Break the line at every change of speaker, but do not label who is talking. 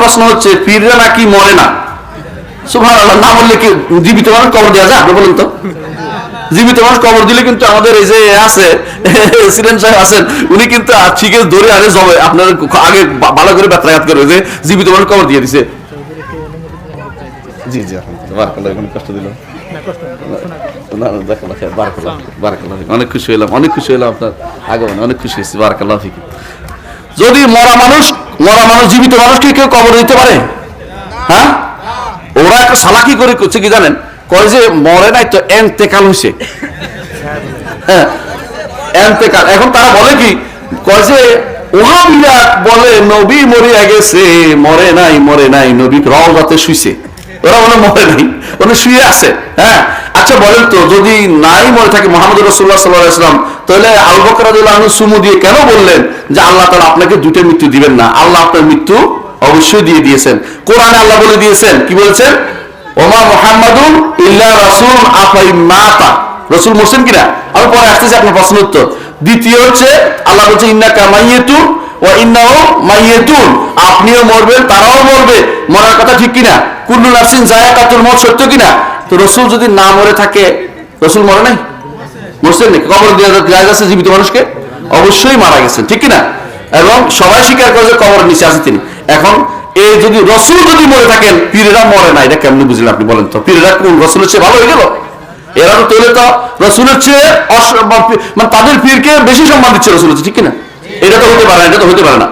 প্রশ্ন হচ্ছে, পীররা নাকি মরে না? সুভান না বললে কি জীবিত মানুষ কবর দেওয়া যায়? আপনি বলুন তো। জীবিত মানুষ কবর দিলে কিন্তু আমাদের এই যে আছে সাহেব আছেন, উনি কিন্তু ধরে আরে আপনার আগে ভালো করে করে যে জীবিত মানুষ কবর দিয়ে দিছে। জি জি কষ্ট দিল। অনেক খুশি যদি মরা মানুষ মরা মানুষ, জীবিত মানুষকে কেউ কবর দিতে পারে? হ্যাঁ? ওরা একটা সালাকি করে করছে কি জানেন? কয় যে মরে নাই তো এন্তেকাল হয়েছে হ্যাঁ এন্তেকাল। এখন তারা বলে কি? কয় যে ওহাবিরা বলে, নবী মরিয়া গেছে, মরে নাই মরে নাই, নবী রওজাতে শুইছে। ওরা মনে মরে নাই ওরা শুয়ে আছে। হ্যাঁ আচ্ছা বলেন তো, যদি নাই মরে থাকে মোহাম্মদ রসুল্লাহ সাল্লাহ ইসলাম তাহলে আবু বকর সুমু দিয়ে কেন বললেন? যে আল্লাহ তাআলা আপনাকে দুটো মৃত্যু দিবেন না। আল্লাহ আপনার মৃত্যু অবশ্যই দিয়ে দিয়েছেন। কোরআনে আল্লাহ বলে দিয়েছেন, কি বলেছেন? ওমা মোহাম্মদুন ইল্লা রাসূল আফাই মাতা। রসুল মরছেন কিনা? আমি পরে আসতেছি আপনার প্রশ্ন উত্তর। দ্বিতীয় হচ্ছে, আল্লাহ বলছে ইন্না কামাইয়েতুন ও ইন্নাও মাইয়েতুন আপনিও মরবেন, তারাও মরবে। মরার কথা ঠিক কিনা? কুল্লু নাফসিন জায়াকাতুল মত সত্য কিনা? তো রসুল যদি না মরে থাকে, রসুল মরে নাই? মরছেন নাকি? কবর দেওয়া যায় জীবিত মানুষকে? অবশ্যই মারা গেছেন, ঠিক কিনা? এবং সবাই স্বীকার করে যে কবরের নিচে আছে তিনি। এখন এই যদি রসুল যদি মরে থাকেন, পীরেরা মরে না, এটা কেমনি বুঝলেন আপনি বলেন তো? পীরেরা কোন রসুলের চেয়ে ভালো হয়ে গেল? এরা তো তৈরি তো রসুলের চেয়ে মানে তাদের পীরকে বেশি সম্মান দিচ্ছে রসুল হচ্ছে ঠিক কিনা? এটা তো হতে পারে না, এটা তো হতে পারে না।